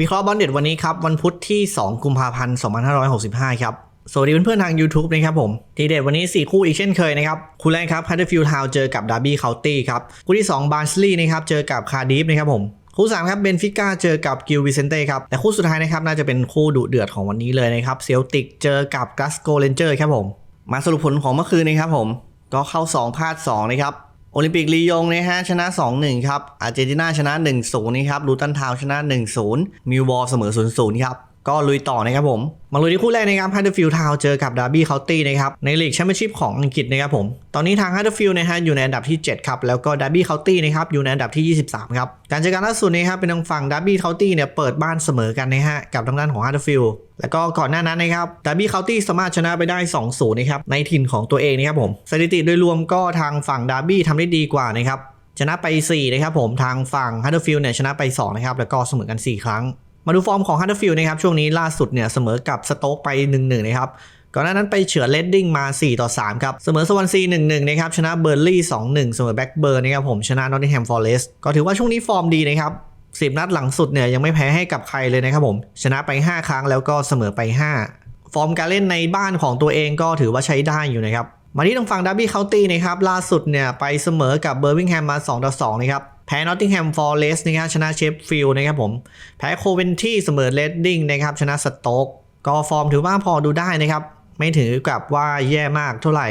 วิเคราะห์บอลเด็ดวันนี้ครับ วันพุธที่ 2 กุมภาพันธ์ 2565 ครับ สวัสดีเพื่อนๆทาง YouTube นะครับผม ทีเด็ดวันนี้ 4 คู่อีกเช่นเคยนะครับ คู่แรกครับ Huddersfield Town เจอกับ Derby County ครับ คู่ที่2 Barnsley นะครับเจอกับ Cardiff นะครับผมคู่3ครับเบนฟิก้าเจอกับกิลวิเซนเต้ครับแต่คู่สุดท้ายนะครับน่าจะเป็นคู่ดุเดือดของวันนี้เลยนะครับเซลติกเจอกับกัสโกเ a นเจอร์ครับผมมาสรุปผลของเมื่อคืนนะครับผมก็เข้า 2 พลาด2นะครับ โอลิมปิกลียงนะฮะชนะ 2-1 ครับอาร์เจนตินาชนะ 1-0 นะครับลูตันทาวน์ชนะ 1-0 มิวบอลเสมอ 0-0 ครับ ก็ลุยต่อนะครับผม มาลุยที่คู่แรกนะครับฮัตเตอร์ฟิลด์ทาวเจอกับดาร์บี้เคาน์ตี้นะครับในลีกแชมเปี้ยนชิพของอังกฤษนะครับผม ตอนนี้ทางฮัตเตอร์ฟิลด์นะฮะอยู่ในอันดับที่ 7 ครับ แล้วก็ดาร์บี้เคาน์ตี้นะครับอยู่ในอันดับที่ 23 ครับ การเจอกันล่าสุดนะครับเป็นทางฝั่งดาร์บี้เคาน์ตี้เนี่ยเปิดบ้านเสมอกันนะฮะกับทางด้านของฮัตเตอร์ฟิลด์แล้วก็ก่อนหน้านั้นนะครับดาร์บี้เคาน์ตี้สามารถชนะไปได้ 2-0 นะครับในถิ่นของตัวเองนะครับผมสถิติโดยรวมก็ทางฝั่งดาร์บี้ทำได้ดีกว่านะครับชนะไป4นะครับผมทางฝั่งฮัตเตอร์ฟิลด์เนี่ยชนะไป2นะครับแล้วก็เสมอกัน 4 ครั้ง มาดูฟอร์มของฮัตเตอร์ฟิลด์นะครับช่วงนี้ล่าสุดเนี่ยเสมอกับสโต๊กไป 1-1 นะครับก่อนหน้านั้นไปเฉือนเลดดิ้งมา 4 ต่อ 3 ครับ เสมอสวอนซี 1-1 นะครับ ชนะเบอร์ลี่ 2-1 เสมอแบ็กเบิร์นนะครับผมชนะนอตติงแฮมฟอร์เรสต์ก็ถือว่าช่วงนี้ฟอร์มดีนะครับ 10 นัดหลังสุดเนี่ยยังไม่แพ้ให้กับใครเลยนะครับผม ชนะไป 5 ครั้งแล้วก็เสมอไป 5 ฟอร์มการเล่นในบ้านของตัวเองก็ถือว่าใช้ได้อยู่นะครับ มาที่ทางฝั่งดาร์บี้เคาน์ตี้นะครับล่าสุดเนี่ยไปเสมอกับเบอร์มิงแฮมมา 2 ต่อ 2 นะครับ พ้นอตติงแฮมฟอร์เรสนะครับชนะเชฟฟิลด์นะครับผมแพ้โคเวนที่เสมอเลดดิ้งนะครับชนะสโต๊กก็ฟอร์มถือว่าพอดูได้นะครับ ไม่ถือกับว่าแย่มากเท่าไหร่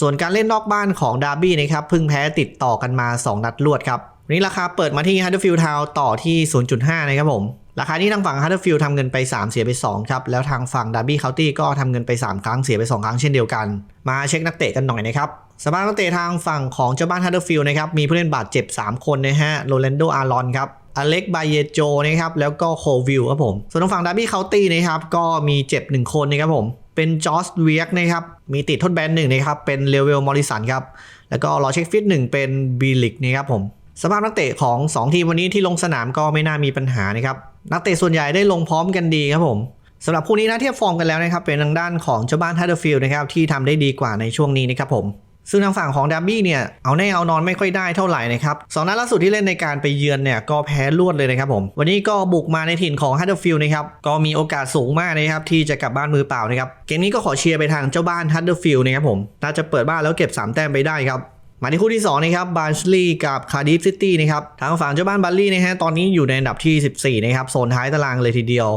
ส่วนการเล่นนอกบ้านของดาร์บี้นะครับเพิ่งแพ้ติดต่อกันมา 2 นัดรวดครับวันนี้ราคาเปิดมาที่ฮัตเตอร์ฟิลด์ทาวต่อที่ 0.5 นะครับผม ราคาที่ทางฝั่งฮัตเตอร์ฟิลด์ทำเงินไป 3 เสียไป 2 ครับ แล้วทางฝั่งดาร์บี้เคาน์ตี้ก็ทำเงินไป 3 ครั้งเสียไป 2 ครั้งเช่นเดียวกัน มาเช็คนักเตะกันหน่อยนะครับ สภาพนักเตะทางฝั่งของเจ้าบ้านฮัตเตอร์ฟิลด์นะครับ มีผู้เล่นบาดเจ็บ 3 คนนะฮะโรแลนโดอารอนครับอเล็กบาเยโจนะครับ แล้วก็โควิลครับผม ส่วนทางฝั่งดาร์บี้เคานตี้นะครับ ก็มีเจ็บ 1 คนนะครับผม เป็นจอร์จเวียกนะครับ มีติดทดแบนหนึ่งนะครับ เป็นเลเวลมอริสันครับ แล้วก็รอเช็คฟิตหนึ่งเป็นบีลิกนะครับผม สภาพนักเตะของ 2 ทีมวันนี้ที่ลงสนามก็ไม่น่ามีปัญหานะครับ นักเตะส่วนใหญ่ได้ลงพร้อมกันดีครับผมสำหรับคู่นี้นะเทียบฟอร์มกันแล้วนะครับ เป็นทางด้านของเจ้าบ้านฮัตเตอร์ฟิลด์นะครับที่ทำได้ดีกว่าในช่วงนี้นะครับผม ซึ่งทางฝั่งของดาร์บี้เนี่ยเอาแน่เอานอนไม่ค่อยได้เท่าไหร่นะครับสองนัดล่าสุดที่เล่นในการไปเยือนเนี่ยก็แพ้รวดเลยนะครับผม วันนี้ก็บุกมาในถิ่นของฮัตเตอร์ฟิลด์นะครับก็มีโอกาสสูงมากนะครับที่จะกลับบ้านมือเปล่านะครับเกมนี้ก็ขอเชียร์ไปทางเจ้าบ้านฮัตเตอร์ฟิลด์นะครับผมน่าจะเปิดบ้านแล้วเก็บ 3 แต้มไปได้ครับมาที่คู่ที่2นะครับบาร์ชลีย์กับคาร์ดิฟซิตี้นะครับทางฝั่งเจ้าบ้านบาร์ลี่นะฮะตอนนี้อยู่ในอันดับที่ 14นะครับโซนท้ายตารางเลยทีเดียว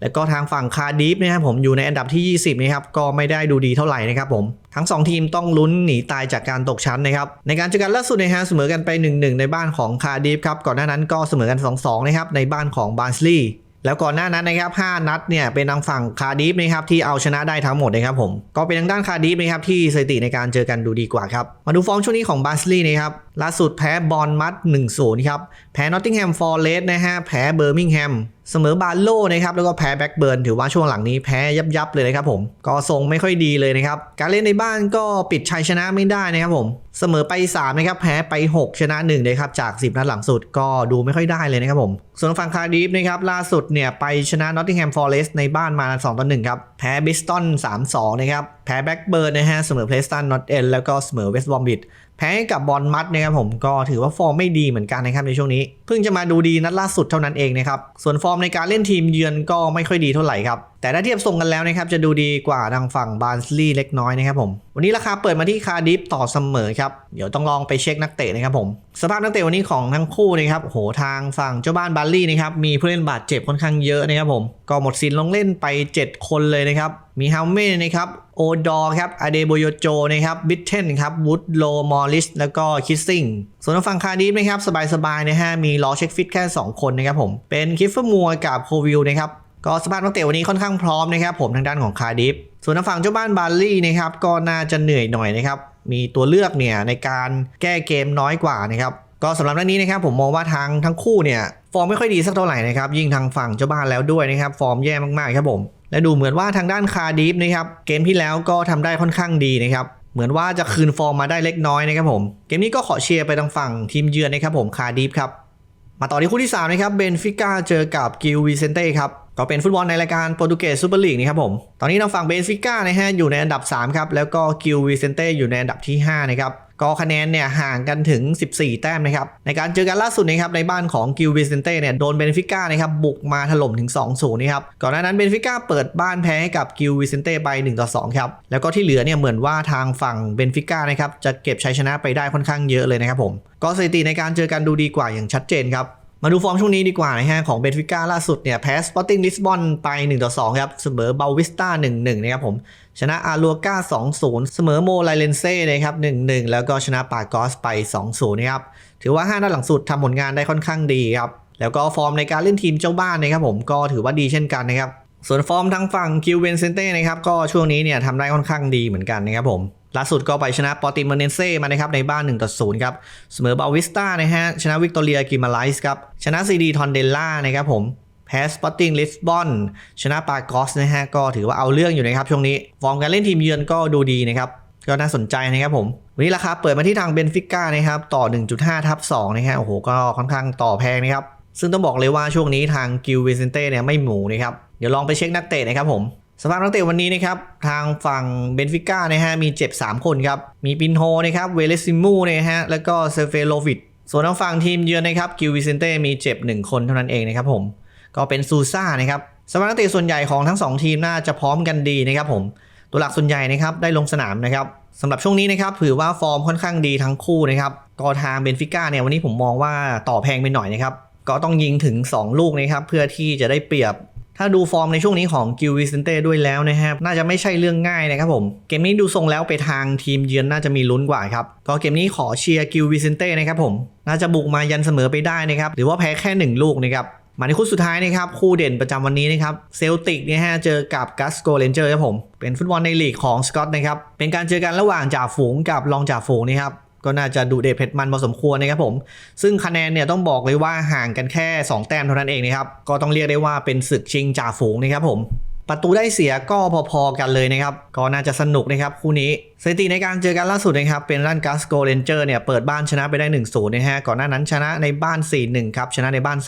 แล้วก็ทางฝั่งคาร์ดิฟนะครับผมอยู่ในอันดับที่ 20นะครับก็ไม่ได้ดูดีเท่าไหร่นะครับผมทั้ง 2 ทีมต้องลุ้นหนีตายจากการตกชั้นนะครับในการเจอกันล่าสุดนะฮะเสมอกันไป 1-1 ในบ้านของคาร์ดิฟครับก่อนหน้านั้นก็เสมอกัน 2-2 นะครับในบ้านของบาร์สลีย์ แล้วก่อนหน้านั้นนะครับ 5 นัดเนี่ยเป็นทางฝั่งคาร์ดิฟนะครับที่เอาชนะได้ทั้งหมดนะครับผม ก็เป็นทางด้านคาร์ดิฟนะครับที่สถิติในการเจอกันดูดีกว่าครับ มาดูฟอร์มช่วงนี้ของบาสลีย์นะครับล่าสุดแพ้บอลมัด1-0ครับแพ้นอตติงแฮมฟอร์เรสนะฮะแพ้เบอร์มิงแฮมเสมอบาโลนะครับแล้วก็แพ้แบ็กเบิร์นถือว่าช่วงหลังนี้แพ้ยับยับเลยนะครับผม ก็ทรงไม่ค่อยดีเลยนะครับ การเล่นในบ้านก็ปิดชัยชนะไม่ได้นะครับผม เสมอไป 3 นะครับ แพ้ไป 6 ชนะ1นะครับจาก 10 นัดหลังสุดก็ดูไม่ค่อยได้เลยนะครับผม ส่วนฝั่งคาร์ดิฟนะครับล่าสุดเนี่ยไปชนะนอตติงแฮมฟอร์เรสต์ในบ้านมา 2 ต่อ 1 ครับ แพ้บิสตัน3-2 นะครับ แพ้แบ็กเบิร์นนะฮะเสมอเพลสตันนอตเอ็นแล้วก็เสมอเวสต์บอมบิด แพ้กับบอลมัดนะครับผมก็ถือว่าฟอร์มไม่ดีเหมือนกันนะครับในช่วงนี้ เพิ่งจะมาดูดีนัดล่าสุดเท่านั้นเองนะครับส่วนฟอร์มในการเล่นทีมเยือนก็ไม่ค่อยดีเท่าไหร่ครับแต่ถ้าเทียบทรงกันแล้วนะครับจะดูดีกว่าทางฝั่งบาร์นสลีย์เล็กน้อยนะครับผมวันนี้ราคาเปิดมาที่คาร์ดิฟต่อเสมอครับเดี๋ยวต้องลองไปเช็คนักเตะนะครับผมสภาพนักเตะวันนี้ของทั้งคู่นะครับโอ้โหทางฝั่งเจ้าบ้านบาร์ลี่นะครับมีผู้เล่นบาดเจ็บค่อนข้างเยอะนะครับผมก็หมดสินลงเล่นไป 7 คนเลยนะครับ มีฮัมเม่นะครับโอดอร์ครับอเดโบโยโจนะครับบิทเทนครับวูดโลมอริสแล้วก็คิสซิงส่วนทางฝั่งคาร์ดิฟนะครับสบายๆนะฮะมีล้อเช็คฟิตแค่ 2 คนนะครับผมเป็นคิฟเฟอร์มัวกับโควิลนะครับก็สภาพนักเตะวันนี้ค่อนข้างพร้อมนะครับผมทางด้านของคาร์ดิฟส่วนทางฝั่งเจ้าบ้านบาร์ลี่นะครับก็น่าจะเหนื่อยหน่อยนะครับมีตัวเลือกเนี่ยในการแก้เกมน้อยกว่านะครับก็สำหรับนัดนี้นะครับผมมองว่าทางทั้งคู่เนี่ยฟอร์มไม่ค่อยดีสักเท่าไหร่นะครับยิ่งทางฝั่งเจ้าบ้านแล้วด้วยนะครับฟอร์มแย่มากๆครับผม และดูเหมือนว่าทางด้านคาร์ดิฟนะครับเกมที่แล้วก็ทำได้ค่อนข้างดีนะครับเหมือนว่าจะคืนฟอร์มมาได้เล็กน้อยนะครับผมเกมนี้ก็ขอเชียร์ไปทางฝั่งทีมเยือนนะครับผมคาร์ดิฟครับมาต่อที่คู่ที่3นะครับเบนฟิก้าเจอกับกิลวิเซนเต้ครับก็เป็นฟุตบอลในรายการโปรตุเกสซูเปอร์ลีกนะครับผมตอนนี้ทางฝั่งเบนฟิก้านะฮะอยู่ในอันดับ3ครับแล้วก็กิลวิเซนเต้อยู่ในอันดับที่5นะครับ ก็คะแนนเนี่ยห่างกันถึง 14 แต้มนะครับ ในการเจอกันล่าสุดนะครับในบ้านของกิลวิเซนเต้เนี่ยโดนเบนฟิก้านะครับบุกมาถล่มถึง 2-0นะครับ ก่อนหน้านั้นเบนฟิก้าเปิดบ้านแพ้ให้กับกิลวิเซนเต้ไป1-2 ครับ แล้วก็ที่เหลือเนี่ยเหมือนว่าทางฝั่งเบนฟิก้านะครับจะเก็บชัยชนะไปได้ค่อนข้างเยอะเลยนะครับผม ก็สถิติในการเจอกันดูดีกว่าอย่างชัดเจนครับ มาดูฟอร์มช่วงนี้ดีกว่านะฮะของเบนฟิก้าล่าสุดเนี่ยแพ้สปอร์ติ้งลิสบอนไป1ต่อ2ครับเสมอเบลวิสตา1-1นะครับผมชนะอารัวก้า2-0 เสมอโมไลเลนเซ่นะครับ1-1 แล้วก็ชนะปากอสไป 2-0นะครับถือว่า5ด้านหลังสุดทำผลงานได้ค่อนข้างดีครับแล้วก็ฟอร์มในการเล่นทีมเจ้าบ้านนะครับผมก็ถือว่าดีเช่นกันนะครับส่วนฟอร์มทางฝั่งคิวเวนเซนเต้นะครับก็ช่วงนี้เนี่ยทำได้ค่อนข้างดีเหมือนกันนะครับผม ล่าสุดก็ไปชนะปอติมเนเซ่มานะครับในบ้าน1ต่อ0ครับ เสมอบาวิสตานะฮะ ชนะวิกตอเรียกิมาไลส์ครับ ชนะซีดีทอนเดลล่านะครับผม แพ้สปอตติ้งลิสบอน ชนะปากอสนะฮะ ก็ถือว่าเอาเรื่องอยู่นะครับช่วงนี้ ฟอร์มการเล่นทีมเยือนก็ดูดีนะครับ ก็น่าสนใจนะครับผม วันนี้ราคาเปิดมาที่ทางเบนฟิก้านะครับต่อ 1.5 ทับ2นะฮะ โอ้โห ก็ค่อนข้างต่อแพงนะครับ ซึ่งต้องบอกเลยว่าช่วงนี้ทางกิลวิเซนเต้เนี่ยไม่หมูนะครับ เดี๋ยวลองไปเช็คนักเตะนะครับผม สภาพนักเตะวันนี้นะครับทางฝั่งเบนฟิก้านะฮะมีเจ็บ 3 คนครับ มีปินโฮนะครับเวเลซิมูนะฮะแล้วก็เซเฟโลวิดส่วนทางฝั่งทีมเยือนนะครับกิลวิเซนเต้มีเจ็บ 1 คนเท่านั้นเองนะครับผมก็เป็นซูซ่านะครับสภาพนักเตะส่วนใหญ่ของทั้ง 2 ทีมน่าจะพร้อมกันดีนะครับผมตัวหลักส่วนใหญ่นะครับได้ลงสนามนะครับสำหรับช่วงนี้นะครับถือว่าฟอร์มค่อนข้างดีทั้งคู่นะครับก็ทางเบนฟิก้าเนี่ยวันนี้ผมมองว่าต่อแพงไปหน่อยนะครับก็ต้องยิงถึง 2 ลูกนะครับเพื่อที่จะได้เปรียบ ถ้าดูฟอร์มในช่วงนี้ของกิลวิสเซนเต้ด้วยแล้วนะครับ น่าจะไม่ใช่เรื่องง่ายนะครับผม เกมนี้ดูทรงแล้วไปทางทีมเยือนน่าจะมีลุ้นกว่าครับ ก็เกมนี้ขอเชียร์กิลวิสเซนเต้นะครับผม น่าจะบุกมายันเสมอไปได้นะครับ หรือว่าแพ้แค่ 1 ลูกนะครับมาในคู่สุดท้ายนะครับคู่เด่นประจำวันนี้นะครับเซลติกเนี่ยฮะเจอกับกัสโกเรนเจอร์ครับผม เป็นฟุตบอลในลีกของสกอตนะครับเป็นการเจอกันระหว่างจ่าฝูงกับรองจ่าฝูงนะครับ ก็น่าจะดูเด็ดเผ็ดมันพอสมควรนะครับผม ซึ่งคะแนนเนี่ยต้องบอกเลยว่าห่างกันแค่ 2 แต้มเท่านั้นเองนะครับ ก็ต้องเรียกได้ว่าเป็นศึกชิงจ่าฝูงนะครับผม ประตูได้เสียก็พอๆกันเลยนะครับ ก็น่าจะสนุกนะครับคู่นี้สถิติในการเจอกันล่าสุดนะครับ เป็นด้านกัสโกเรนเจอร์เนี่ยเปิดบ้านชนะไปได้1-0นะฮะก่อนหน้านั้นชนะในบ้าน 4-1 ครับชนะในบ้าน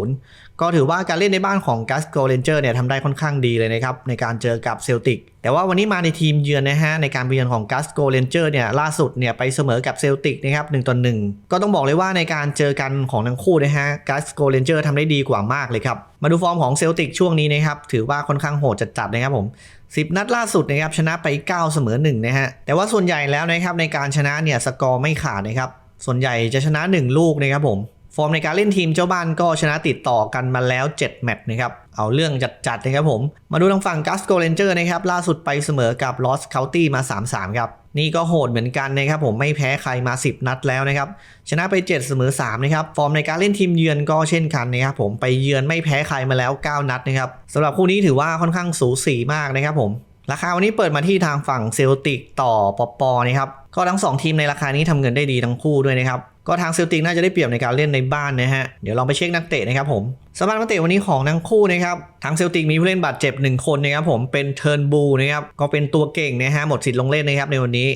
2-0 ก็ถือว่าการเล่นในบ้านของกัสโกเรนเจอร์เนี่ยทำได้ค่อนข้างดีเลยนะครับ ในการเจอกับเซลติกแต่ว่าวันนี้มาในทีมเยือนนะฮะ ในการเยือนของกัสโกเรนเจอร์เนี่ยล่าสุดเนี่ยไปเสมอกับเซลติกนะครับ1ต่อ1ก็ต้องบอกเลยว่าในการเจอกันของทั้งคู่นะฮะกัสโกเรนเจอร์ทำได้ดีกว่ามากเลยครับ มาดูฟอร์มของเซลติกช่วงนี้นะครับถือว่าค่อนข้างโหดจัดๆนะครับผม10 นัดล่าสุดนะครับชนะไป 9 เสมอ1นะฮะแต่ว่าส่วนใหญ่แล้วนะครับในการชนะเนี่ยสกอร์ไม่ขาดนะครับส่วนใหญ่จะชนะ 1 ลูกนะครับผม ฟอร์มในการเล่นทีมเจ้าบ้านก็ชนะติดต่อกันมาแล้ว 7 แมตช์นะครับ เอาเรื่องจัดๆนะครับผม มาดูทางฝั่งกัสโกเรนเจอร์นะครับล่าสุดไปเสมอกับลอสเคาตี้มา 3-3 ครับ นี่ก็โหดเหมือนกันนะครับผมไม่แพ้ใครมา 10 นัดแล้วนะครับ ชนะไป 7 เสมอ 3 นะครับ ฟอร์มในการเล่นทีมเยือนก็เช่นกันนะครับผมไปเยือนไม่แพ้ใครมาแล้ว 9 นัดนะครับสำหรับคู่นี้ถือว่าค่อนข้างสูสีมากนะครับผมราคาวันนี้เปิดมาที่ทางฝั่งเซลติกต่อปอปอนะครับก็ทั้ง 2 ทีมในราคานี้ทำเงินได้ดีทั้งคู่ด้วยนะครับ ก็ทางเซลติกน่าจะได้เปรียบในการเล่นในบ้านนะฮะ เดี๋ยวลองไปเช็คนักเตะนะครับผมสำหรับนักเตะวันนี้ของทั้งคู่นะครับ ทางเซลติกมีผู้เล่นบาดเจ็บ 1 คนนะครับผม เป็นเทิร์นบูนะครับ ก็เป็นตัวเก่งนะฮะ หมดสิทธิ์ลงเล่นนะครับในวันนี้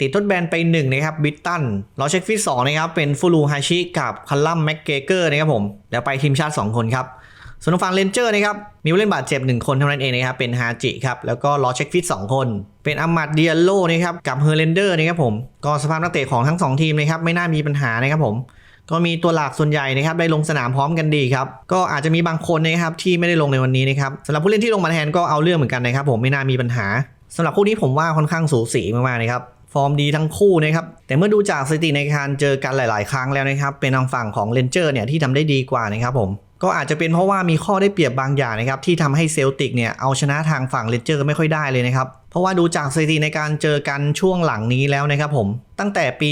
ติดทดแบนไป1นะครับ บิตตันลอเช็คฟิต2นะครับ เป็นฟูลูฮาชิกับคัลลัมแม็กเกเกอร์นะครับผม แล้วไปทีมชาติ 2 คนครับ ส่วนทางฝั่งเลนเจอร์นะครับมีผู้เล่นบาดเจ็บ 1 คนเท่านั้นเองนะครับเป็นฮาจิครับแล้วก็รอเช็คฟิต2คน เป็นอามัดเดียโลนะครับกับเฮอร์เรนเดอร์นะครับผมก็สภาพนักเตะของทั้ง 2 ทีมนะครับไม่น่ามีปัญหานะครับผมก็มีตัวหลักส่วนใหญ่นะครับได้ลงสนามพร้อมกันดีครับก็อาจจะมีบางคนนะครับที่ไม่ได้ลงในวันนี้นะครับสำหรับผู้เล่นที่ลงมาแทนก็เอาเรื่องเหมือนกันนะครับผมไม่น่ามีปัญหาสำหรับคู่นี้ผมว่าค่อนข้างสูสีมากๆนะครับฟอร์มดีทั้งคู่นะครับแต่เมื่อดูจากสถิติในการเจอกันหลาย ๆ ครั้งแล้วนะครับเป็นทางฝั่งของเลนเจอร์เนี่ยที่ทำได้ดีกว่านะครับผม ก็อาจจะเป็นเพราะว่ามีข้อได้เปรียบบางอย่างนะครับที่ทำให้เซลติกเนี่ยเอาชนะทางฝั่งเลนเจอร์ไม่ค่อยได้เลยนะครับ เพราะว่าดูจากสถิติในการเจอกันช่วงหลังนี้แล้วนะครับผมตั้งแต่ปี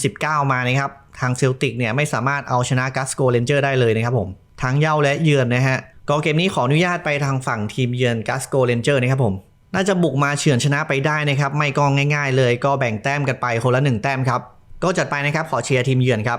2019 มานะครับทางเซลติกเนี่ยไม่สามารถเอาชนะกัสโกเลนเจอร์ได้เลยนะครับผมทั้งเย้าและเยือนนะฮะก็เกมนี้ขออนุญาตไปทางฝั่งทีมเยือนกัสโกเลนเจอร์นะครับผมน่าจะบุกมาเฉือนชนะไปได้นะครับไม่ก็ง่าย ๆ เลยก็แบ่งแต้มกันไปคนละ 1 แต้มครับก็จัดไปนะครับขอเชียร์ทีมเยือนครับ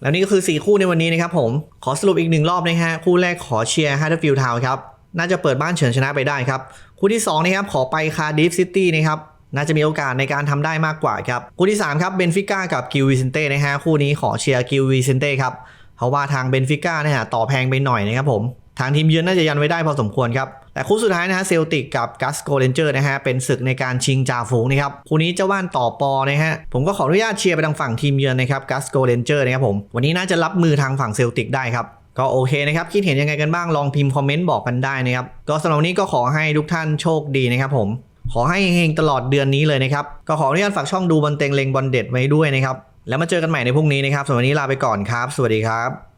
แล้วนี่ก็คือ 4 คู่ในวันนี้นะครับผม ขอสรุปอีกหนึ่งรอบนะฮะคู่แรกขอเชียร์ฮัตเตอร์ฟิลด์ทาวครับ น่าจะเปิดบ้านเฉือนชนะไปได้ครับ คู่ที่2นะครับขอไปคาร์ดิฟซิตี้นะครับน่าจะมีโอกาสในการทำได้มากกว่าครับ คู่ที่ 3 ครับเบนฟิก้ากับกิลวิเซนเต้นะฮะคู่นี้ขอเชียร์กิลวิเซนเต้ครับเพราะว่าทางเบนฟิก้าเนี่ยต่อแพงไปหน่อยนะครับผม ทางทีมเยือนน่าจะยันไว้ได้พอสมควรครับ แต่คู่สุดท้ายนะฮะเซลติกกับกัสโกเรนเจอร์นะฮะเป็นศึกในการชิงจ่าฝูงนะครับคู่นี้เจ้าว่านต่อปอนะฮะผมก็ขออนุญาตเชียร์ไปทางฝั่งทีมเยือนนะครับกัสโกเรนเจอร์นะครับผมวันนี้น่าจะรับมือทางฝั่งเซลติกได้ครับก็โอเคนะครับ คิดเห็นยังไงกันบ้างลองพิมพ์คอมเมนต์บอกกันได้นะครับ ก็สำหรับนี้ก็ขอให้ทุกท่านโชคดีนะครับผม ขอให้เฮงตลอดเดือนนี้เลยนะครับ ก็ขออนุญาตฝากช่องดูบอลเต็งเลงบอลเด็ดไว้ด้วยนะครับ แล้วมาเจอกันใหม่ในพรุ่งนี้นะครับสำหรับวันนี้ลาไปก่อนครับ สวัสดีครับ